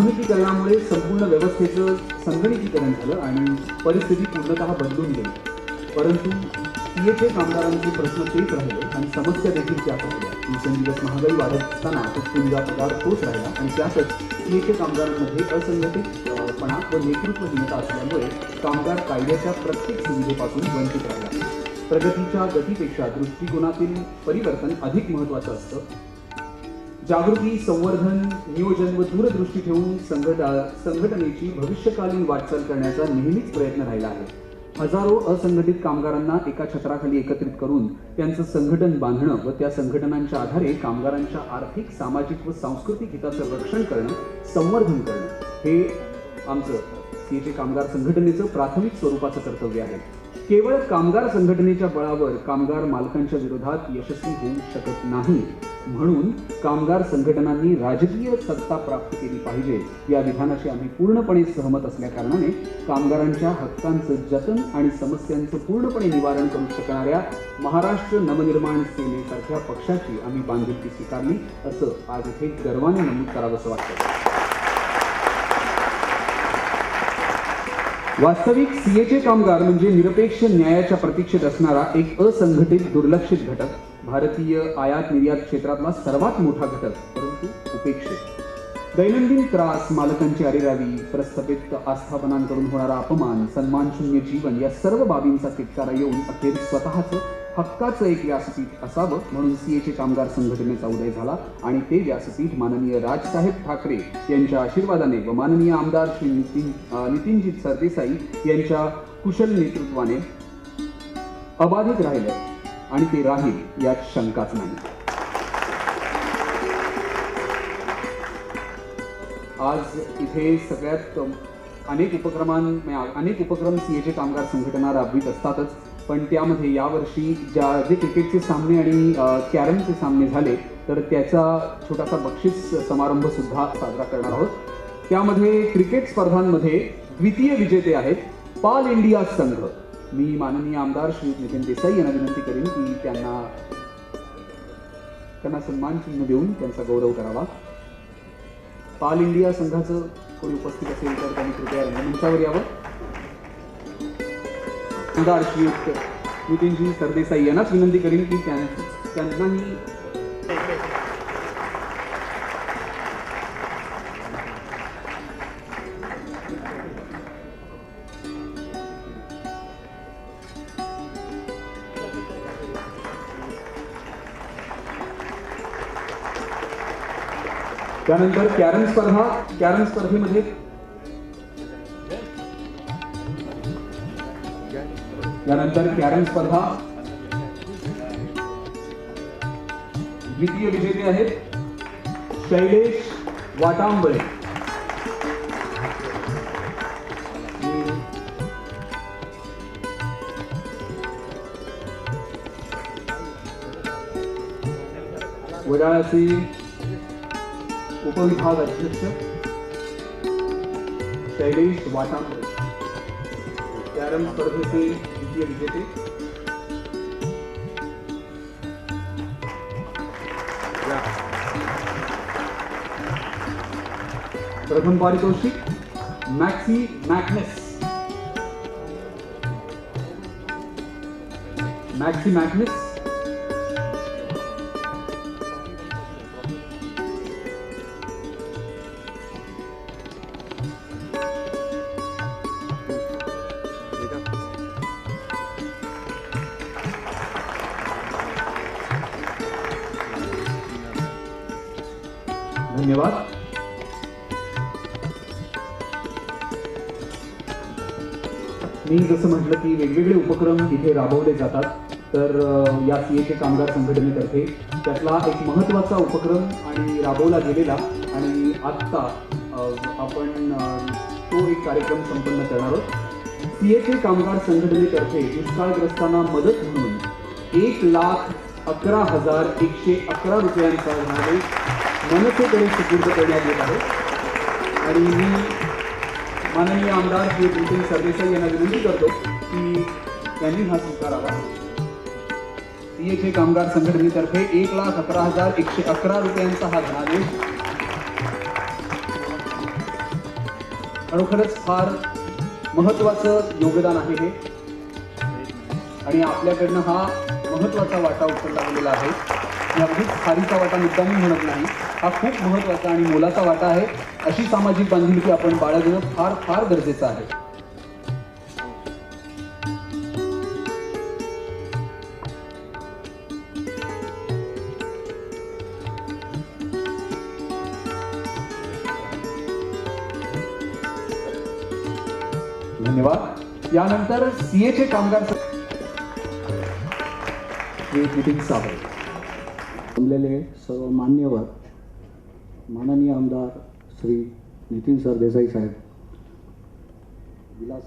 आधुनिकीकरणामुळे संपूर्ण व्यवस्थेचं संगणकीकरण झालं आणि परिस्थिती पूर्णतः बदलून गेली. परंतु सीएचे कामगारांचे प्रश्न तेच राहिले आणि समस्या देखील त्याच राहिल्या दिवसेंदिवस महागाई वाढत असताना तुटपुंजा पगार तोच राहिला आणि त्यातच सीएचे कामगारांमध्ये असंघटितपणा व नेतृत्वहीनता असल्यामुळे कामगार कायद्याच्या प्रत्येक सुविधेपासून वंचित राहिला. प्रगतीच्या गतीपेक्षा दृष्टिकोनातील परिवर्तन अधिक महत्त्वाचं असतं. जागृती संवर्धन नियोजन व दूरदृष्टी ठेवून संघटा संघटनेची भविष्यकालीन वाटचाल करण्याचा नेहमीच प्रयत्न राहिला आहे. हजारो असंघटित कामगारांना एका छत्राखाली एकत्रित करून त्यांचं संघटन बांधणं व त्या संघटनांच्या आधारे कामगारांच्या आर्थिक सामाजिक व सांस्कृतिक हिताचं रक्षण करणं संवर्धन करणं हे आमचं सीएचे कामगार संघटनेचं प्राथमिक स्वरूपाचं कर्तव्य आहे. केवळ कामगार संघटनेच्या बळावर कामगार मालकांच्या विरोधात यशस्वी होऊ शकत नाही. म्हणून कामगार संघटनांनी राजकीय सत्ता प्राप्त केली पाहिजे. या विधानाशी आम्ही पूर्णपणे सहमत असल्याकारणाने कामगारांच्या हक्कांचं जतन आणि समस्यांचं पूर्णपणे निवारण करू शकणाऱ्या महाराष्ट्र नवनिर्माण सेनेसारख्या पक्षाची आम्ही बांधिलकी स्वीकारली असं आज इथे गर्वाने नमूद करावंसं वाटतं. वास्तविक सीएचे कामगार म्हणजे निरपेक्ष न्यायाच्या प्रतीक्षेत असणारा एक असंघटित दुर्लक्षित घटक भारतीय आयात निर्यात क्षेत्रातला सर्वात मोठा घटक परंतु उपेक्षित. दैनंदिन त्रास मालकांची अरेरावी प्रस्थापित आस्थापनांकडून होणारा अपमान सन्मानशून्य जीवन या सर्व बाबींचा तिटकारा येऊन अखेर स्वतःचं हक्काचं एक व्यासपीठ असावं म्हणून सीएचे कामगार संघटनेचा उदय झाला आणि ते व्यासपीठ माननीय राजसाहेब ठाकरे यांच्या आशीर्वादाने व माननीय आमदार श्री नितीन अं, नितीनजी सरदेसाई यांच्या कुशल नेतृत्वाने अबाधित राहिलं. आणि ते राहील यात शंकाच नाही. आज इथे सगळ्यात अनेक उपक्रमां अनेक उपक्रम सीएचे कामगार संघटना राबवित असतातच पण त्यामध्ये यावर्षी ज्या जे क्रिकेटचे सामने आणि कॅरमचे सामने झाले तर त्याचा छोटासा बक्षीस समारंभ सुद्धा साजरा करणार आहोत. त्यामध्ये क्रिकेट स्पर्धांमध्ये द्वितीय विजेते आहेत पाल इंडिया संघ. मी माननीय आमदार श्री नितीन देसाई यांना विनंती करेन की त्यांना त्यांना सन्मान चिन्ह देऊन त्यांचा गौरव करावा. पाल इंडिया संघाचं कोणी उपस्थित असेल तर त्यांनी कृपया रंगमंचावर यावं. आमदार श्रीयुक्त नितीनजी सरदेसाई यांनाच विनंती करेन की त्यांनाही त्यानंतर कॅरम स्पर्धा कॅरम स्पर्धेमध्ये त्यानंतर कॅरम स्पर्धा. द्वितीय विजेते आहेत शैलेश वाटांबळे. वडाळाचे उपविभाग अध्यक्ष शैलेश वाटांबरे कॅरम स्पर्धेचे द्वितीय विजेते. प्रथम पारितोषिक मॅक्सी मॅग्नस मॅक्सी मॅग्नस धन्यवाद. मी जसं म्हटलं की वेगवेगळे उपक्रम इथे राबवले जातात तर या या सीएचे कामगार संघटनेतर्फे त्यातला एक महत्त्वाचा उपक्रम आणि राबवला गेलेला आणि आत्ता आपण तो एक कार्यक्रम संपन्न करणार आहोत. सीएचे कामगार संघटनेतर्फे दुष्काळग्रस्तांना मदत म्हणून एक लाख अकरा हजार एकशे अकरा रुपयांचा धनादेश मनसेकडे सुपूर्द करण्यात येत आहे. आणि मी माननीय आमदार श्री भूषण सरदेसाई यांना विनंती करतो की त्यांनी हा स्वीकारावा. सीएचे कामगार संघटनेतर्फे एक लाख अकरा हजार एकशे अकरा रुपयांचा हा धनादेश. खरोखरच फार महत्वाचं योगदान आहे हे. आणि आपल्याकडनं हा महत्त्वाचा वाटा उचलला गेलेला आहे. अगदीच खारीचा वाटा मुद्दामी म्हणत नाही. हा खूप महत्त्वाचा आणि मोलाचा वाटा आहे. अशी सामाजिक बांधिलकी आपण बाळगणं फार फार गरजेचं आहे. धन्यवाद. यानंतर सीएचे कामगार मीटिंग श्री जमलेले सर्व मान्यवर माननीय आमदार श्री नितीन सर देसाई साहेब विलास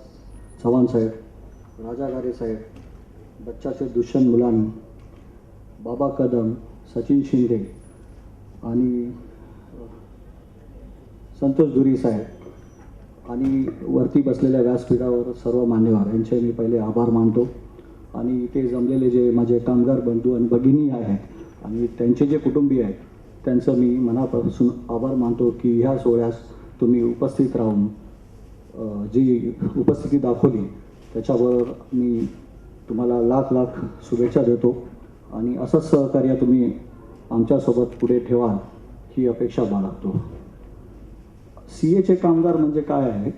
चव्हाण साहेब राजा गारे साहेब बच्चाचे दुष्यंत मुलानी बाबा कदम सचिन शिंदे आणि संतोष धुरी साहेब आणि वरती बसलेल्या व्यासपीठावर सर्व मान्यवर यांचे मी पहिले आभार मानतो. आणि इथे जमलेले जे माझे कामगार बंधू आणि भगिनी आहेत आणि त्यांचे जे कुटुंबीय आहेत त्यांचं मी मनापासून आभार मानतो की ह्या सोहळ्यास तुम्ही उपस्थित राहून जी उपस्थिती दाखवली त्याच्यावर मी तुम्हाला लाख लाख शुभेच्छा देतो. आणि असंच सहकार्य तुम्ही आमच्यासोबत पुढे ठेवाल ही अपेक्षा बाळगतो. सी एचे कामगार म्हणजे काय आहे?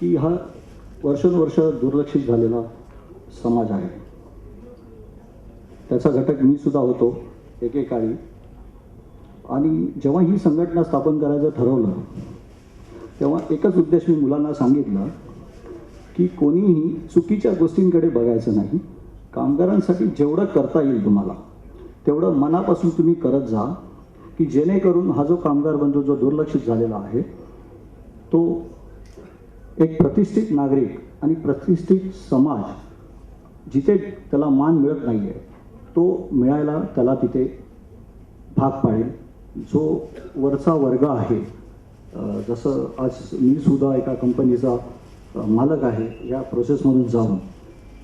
की हा वर्षानुवर्ष दुर्लक्षित झालेला समाज आहे. त्याचा घटक मी सुद्धा होतो. एकेकाळी. आणि जेव्हा ही संघटना स्थापन करायचं ठरवलं तेव्हा एकच उद्देश मी मुलांना सांगितलं की कोणीही चुकीच्या गोष्टींकडे बघायचं नाही. कामगारांसाठी जेवढं करता येईल तुम्हाला तेवढं मनापासून तुम्ही करत जा की जेणेकरून हा जो कामगार बंधू जो दुर्लक्षित झालेला आहे तो एक प्रतिष्ठित नागरिक आणि प्रतिष्ठित समाज जिथे त्याला मान मिळत नाही आहे तो मिळायला त्याला तिथे भाग पाडेल. जो वरचा वर्ग आहे जसं आज मी सुद्धा एका कंपनीचा मालक आहे या प्रोसेसमधून जाऊन.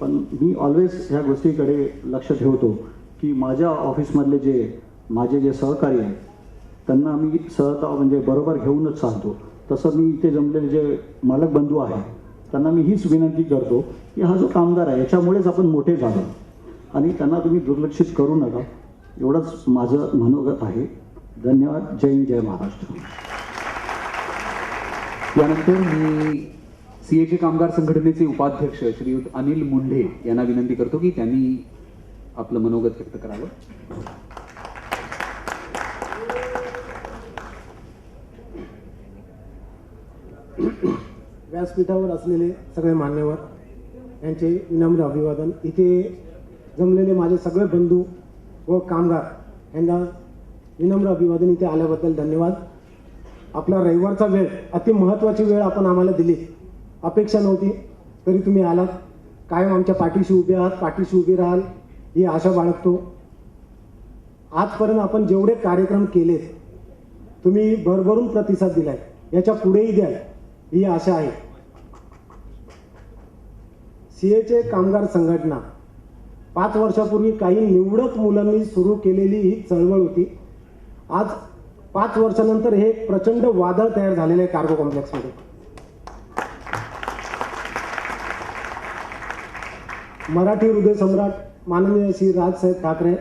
पण मी ऑलवेज ह्या गोष्टीकडे लक्ष ठेवतो की माझ्या ऑफिसमधले जे माझे जे सहकारी आहेत त्यांना मी सहता म्हणजे बरोबर घेऊनच चालतो. तसं मी इथे जमलेले जे मालक बंधू आहे त्यांना मी हीच विनंती करतो की हा जो कामगार आहे याच्यामुळेच आपण मोठे झालो. आणि त्यांना तुम्ही दुर्लक्षित करू नका. एवढंच माझं मनोगत आहे. धन्यवाद. जय हिंद, जय महाराष्ट्र. यानंतर मी सी एचे कामगार संघटनेचे उपाध्यक्ष श्रीयुत अनिल मुंढे यांना विनंती करतो की त्यांनी आपलं मनोगत व्यक्त करावं. व्यासपीठावर असलेले सगळे मान्यवर यांचे विनम्र अभिवादन. इथे जमलेले माझे सगळे बंधू व कामगार यांना विनम्र अभिवादन इथे आल्याबद्दल धन्यवाद. आपला रविवारचा वेळ अति महत्त्वाची वेळ आपण आम्हाला दिली. अपेक्षा नव्हती तरी तुम्ही आलात. कायम आमच्या पाठीशी उभे आहात पाठीशी उभे राहाल ही आशा बाळगतो. आजपर्यंत आपण जेवढे कार्यक्रम केलेत तुम्ही भरभरून प्रतिसाद दिलाय. याच्या पुढेही द्याल ही आशा आहे. सीएचे कामगार संघटना पाच वर्षापूर्वी काही निवडक मुलांनी सुरू केलेली ही चळवळ होती. आज पाच वर्षानंतर हे प्रचंड वादळ तयार झालेलं आहे कार्गो कॉम्प्लेक्समध्ये मराठी हृदय सम्राट माननीय श्री राजसाहेब ठाकरे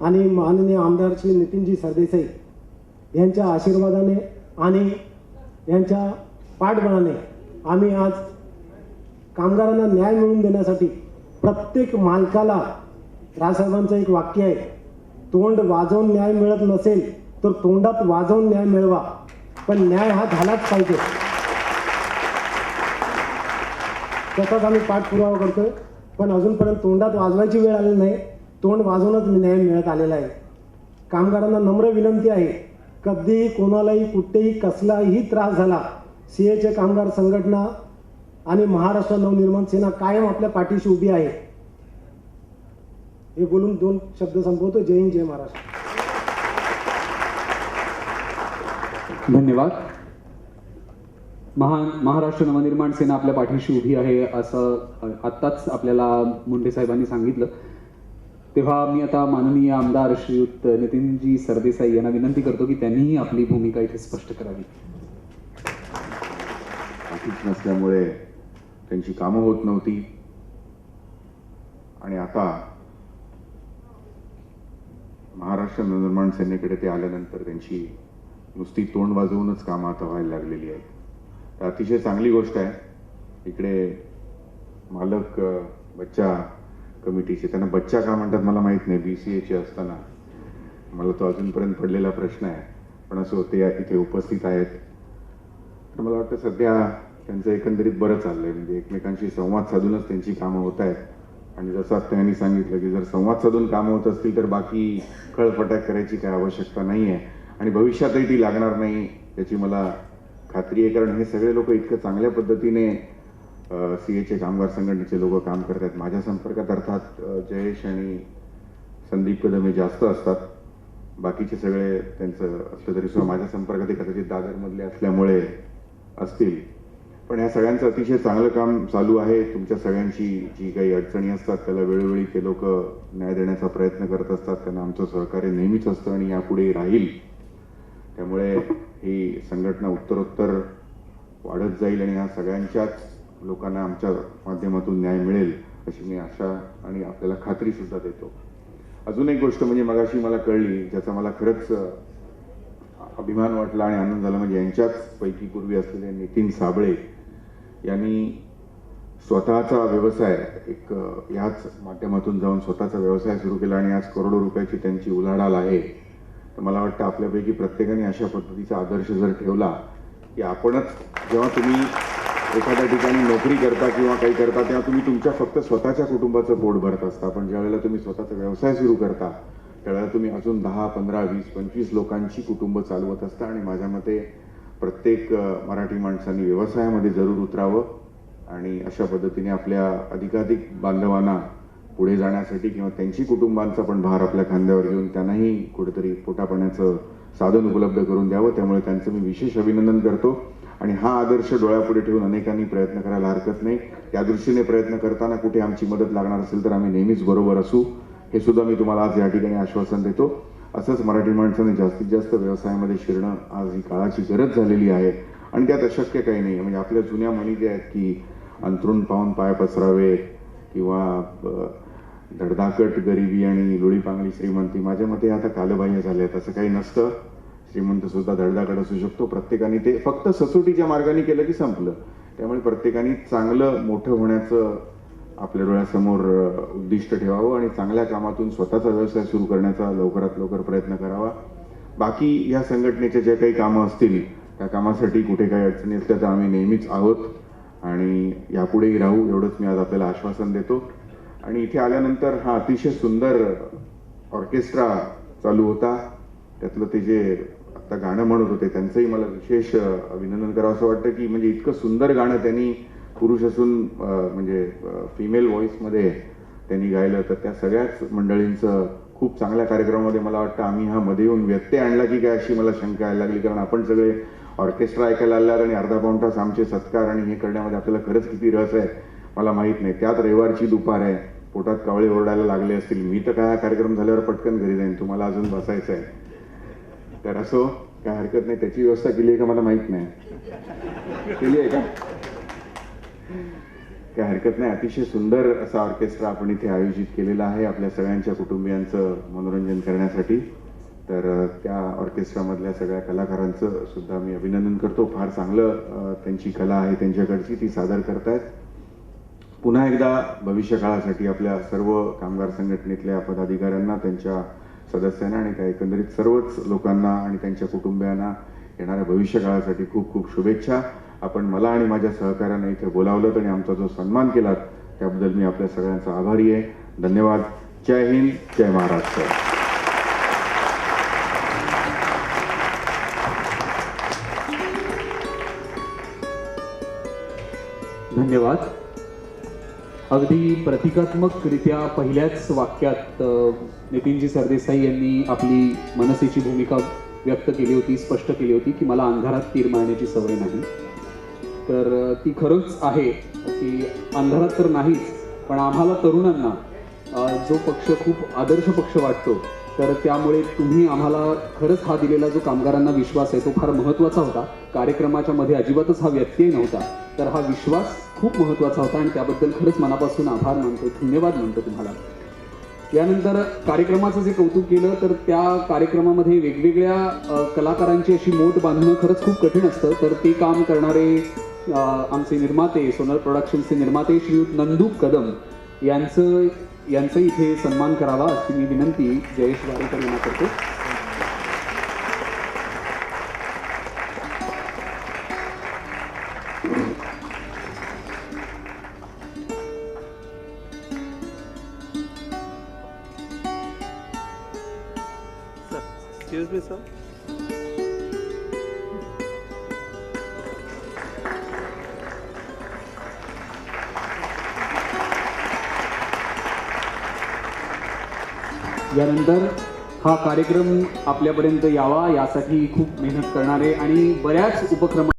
आणि माननीय आमदार श्री नितीनजी सरदेसाई यांच्या आशीर्वादाने आणि यांच्या पाठबळाने आम्ही आज कामगारांना न्याय मिळवून देण्यासाठी प्रत्येक मालकाला राजसाहेबांचं एक वाक्य आहे तोंड वाजवून न्याय मिळत नसेल तर तोंडात वाजवून न्याय मिळवा. पण न्याय हा झालाच पाहिजे. त्याचाच आम्ही पाठपुरावा करतोय. पण अजूनपर्यंत तोंडात वाजवायची वेळ आलेली नाही. तोंड वाजवूनच न्याय मिळत आलेला आहे. कामगारांना नम्र विनंती आहे कधीही कोणालाही कुठेही कसलाही त्रास झाला सीएचे कामगार संघटना आणि महाराष्ट्र नवनिर्माण सेना कायम आपल्या पाठीशी उभी आहे. हे बोलून दोन शब्द संपवतो. जय हिंद जय महाराष्ट्र. धन्यवाद. महान महाराष्ट्र नवनिर्माण सेना आपल्या पाठीशी उभी आहे असं आत्ताच आपल्याला मुंडे साहेबांनी सांगितलं. तेव्हा मी आता माननीय आमदार श्रीयुत नितीनजी सरदेसाई यांना विनंती करतो की त्यांनीही आपली भूमिका इथे स्पष्ट करावी. नसल्यामुळे त्यांची कामं होत नव्हती. आणि आता महाराष्ट्र नवनिर्माण सेनेकडे ते आल्यानंतर त्यांची नुसती तोंड वाजवूनच कामं आता व्हायला लागलेली आहेत. तर अतिशय चांगली गोष्ट आहे. इकडे मालक बच्चा कमिटीचे त्यांना बच्चा का म्हणतात मला माहीत नाही बी सी एचे असताना. मला तो अजूनपर्यंत पडलेला प्रश्न आहे. पण असं ते इथे उपस्थित आहेत. तर मला वाटतं सध्या त्यांचं एकंदरीत बरं चाललंय. म्हणजे एकमेकांशी संवाद साधूनच त्यांची कामं होत आहेत. आणि जसं त्यांनी सांगितलं की जर संवाद साधून कामं होत असतील तर बाकी खळफटाक करायची काय आवश्यकता नाही आहे आणि भविष्यातही ती लागणार नाही याची मला खात्री आहे. कारण हे सगळे लोक इतकं चांगल्या पद्धतीने सी एचे कामगार संघटनेचे लोक काम करत आहेत माझ्या संपर्कात अर्थात जयेश आणि संदीप कदम हे जास्त असतात. बाकीचे सगळे त्यांचं असलं तरी सुद्धा माझ्या संपर्कात कदाचित दादरमधले असल्यामुळे असतील. पण या सगळ्यांचं अतिशय चांगलं काम चालू आहे. तुमच्या सगळ्यांची जी काही अडचणी असतात त्याला वेळोवेळी ते लोक न्याय देण्याचा प्रयत्न करत असतात. त्यांना आमचं सहकार्य नेहमीच असतं आणि यापुढे राहील. त्यामुळे ही संघटना उत्तरोत्तर वाढत जाईल आणि या सगळ्यांच्याच लोकांना आमच्या माध्यमातून न्याय मिळेल अशी मी आशा आणि आपल्याला खात्री सुद्धा देतो. अजून एक गोष्ट म्हणजे मगाशी मला कळली ज्याचा मला खरंच अभिमान वाटला आणि आनंद झाला म्हणजे यांच्याच पैकी पूर्वी असलेले नितीन साबळे यांनी स्वतःचा व्यवसाय एक याच ह्याच माध्यमातून जाऊन स्वतःचा व्यवसाय सुरू केला आणि आज करोडो रुपयाची त्यांची उलाढाल आहे. तर मला वाटतं आपल्यापैकी प्रत्येकाने अशा पद्धतीचा आदर्श जर ठेवला की आपणच जेव्हा तुम्ही एखाद्या ठिकाणी नोकरी करता किंवा काही करता तेव्हा तुम्ही तुमच्या फक्त स्वतःच्या कुटुंबाचं पोट भरत असता. पण ज्यावेळेला तुम्ही स्वतःचा व्यवसाय सुरू करता त्यावेळेला तुम्ही अजून दहा पंधरा वीस पंचवीस लोकांची कुटुंब चालवत असता. आणि माझ्या मते प्रत्येक मराठी माणसांनी व्यवसायामध्ये जरूर उतरावं आणि अशा पद्धतीने आपल्या अधिकाधिक बांधवांना पुढे जाण्यासाठी किंवा त्यांची कुटुंबांचा पण भार आपल्या खांद्यावर घेऊन त्यांनाही कुठेतरी पोटापाण्याचं साधन उपलब्ध करून द्यावं. त्यामुळे त्यांचं मी विशेष अभिनंदन करतो. आणि हा आदर्श डोळ्यापुढे ठेवून अनेकांनी प्रयत्न करायला हरकत नाही. त्या दृष्टीने प्रयत्न करताना कुठे आमची मदत लागणार असेल तर आम्ही नेहमीच बरोबर असू. हे सुद्धा मी तुम्हाला आज या ठिकाणी आश्वासन देतो. असंच मराठी माणसाने जास्तीत जास्त व्यवसायामध्ये शिरणं आज ही काळाची गरज झालेली आहे. आणि त्यात अशक्य काही नाही. म्हणजे आपल्या जुन्या म्हणी ज्या आहेत की अंतरून पाहून पाय पसरावे किंवा धडधाकट गरिबी आणि लोळीपांगली श्रीमंती. माझ्या मते आता कालबाह्य झाले आहेत. असं काही नसतं. श्रीमंत सुद्धा धडधाकट असू शकतो. प्रत्येकाने ते फक्त ससोटीच्या मार्गाने केलं की संपलं. त्यामुळे प्रत्येकाने चांगलं मोठं होण्याचं आपल्या डोळ्यासमोर उद्दिष्ट ठेवावं आणि चांगल्या कामातून स्वतःचा व्यवसाय सुरू करण्याचा लवकरात लवकर प्रयत्न करावा. बाकी या संघटनेच्या ज्या काही कामं असतील त्या कामासाठी कुठे काही अडचणी असल्या तर आम्ही नेहमीच आहोत. आणि यापुढेही राहू एवढंच मी आज आपल्याला आश्वासन देतो. आणि इथे आल्यानंतर हा अतिशय सुंदर ऑर्केस्ट्रा चालू होता. त्यातलं ते जे आता गाणं म्हणत होते त्यांचंही मला विशेष अभिनंदन करावं असं वाटतं की म्हणजे इतकं सुंदर गाणं त्यांनी पुरुष असून म्हणजे फिमेल व्हॉइसमध्ये त्यांनी गायलं तर त्या सगळ्याच मंडळींचं खूप चांगल्या कार्यक्रमामध्ये मला वाटतं आम्ही हा मध्ये येऊन व्यत्यय आणला की काय अशी मला शंका यायला लागली. कारण आपण सगळे ऑर्केस्ट्रा ऐकायला आल्यावर आणि अर्धा पाऊण तास आमचे सत्कार आणि हे करण्यामध्ये आपल्याला खरंच किती रस आहे मला माहीत नाही. त्यात रविवारची दुपार आहे. पोटात कावळे ओरडायला लागले असतील. मी तर काय हा कार्यक्रम झाल्यावर पटकन घरी जाईन. तुम्हाला अजून बसायचं आहे. तर असो काय हरकत नाही. त्याची व्यवस्था केली आहे का मला माहीत नाही. केली आहे का? काय हरकत नाही. अतिशय सुंदर असा ऑर्केस्ट्रा आपण इथे आयोजित केलेला आहे आपल्या सगळ्यांच्या कुटुंबियांचं मनोरंजन करण्यासाठी. तर त्या ऑर्केस्ट्रामधल्या सगळ्या कलाकारांचं सुद्धा मी अभिनंदन करतो. फार चांगलं त्यांची कला आहे त्यांच्याकडची ती सादर करतायत. पुन्हा एकदा भविष्यकाळासाठी आपल्या सर्व कामगार संघटनेतल्या पदाधिकाऱ्यांना त्यांच्या सदस्यांना आणि त्या एकंदरीत सर्वच लोकांना आणि त्यांच्या कुटुंबियांना येणाऱ्या भविष्य काळासाठी खूप खूप शुभेच्छा. आपण मला आणि माझ्या सहकाऱ्यांना इथे बोलावलं आणि आमचा जो सन्मान केला त्याबद्दल मी आपल्या सगळ्यांचा आभारी आहे. धन्यवाद. जय हिंद. जय महाराष्ट्र. धन्यवाद. अगदी प्रतिकात्मकरित्या पहिल्याच वाक्यात नितीनजी सरदेसाई यांनी आपली मनसेची भूमिका व्यक्त केली होती स्पष्ट केली होती की मला अंधारात तीर मारण्याची सवय नाही. तर ती खरंच आहे. की अंधारात तर नाहीच पण आम्हाला तरुणांना जो पक्ष खूप आदर्श पक्ष वाटतो तर त्यामुळे तुम्ही आम्हाला खरंच हा दिलेला जो कामगारांना विश्वास आहे तो फार महत्त्वाचा होता. कार्यक्रमाच्या मध्ये अजिबातच हा व्यत्यय नव्हता. तर हा विश्वास खूप महत्त्वाचा होता आणि त्याबद्दल खरंच मनापासून आभार मानतो. धन्यवाद मानतो तुम्हाला. यानंतर कार्यक्रमाचं जे कौतुक केलं तर त्या कार्यक्रमामध्ये वेगवेगळ्या कलाकारांची अशी मोठ बांधणं खरंच खूप कठीण असतं. तर ते काम करणारे आमचे निर्माते सोनल प्रोडक्शनचे निर्माते श्रीयुत नंदू कदम यांचं यांचं इथे सन्मान करावा अशी मी विनंती जयेश वारेकर यांना करतो. Excuse me, यानंतर हा कार्यक्रम आपल्यापर्यंत यावा यासाठी खूप मेहनत करणारे आणि बऱ्याच उपक्रम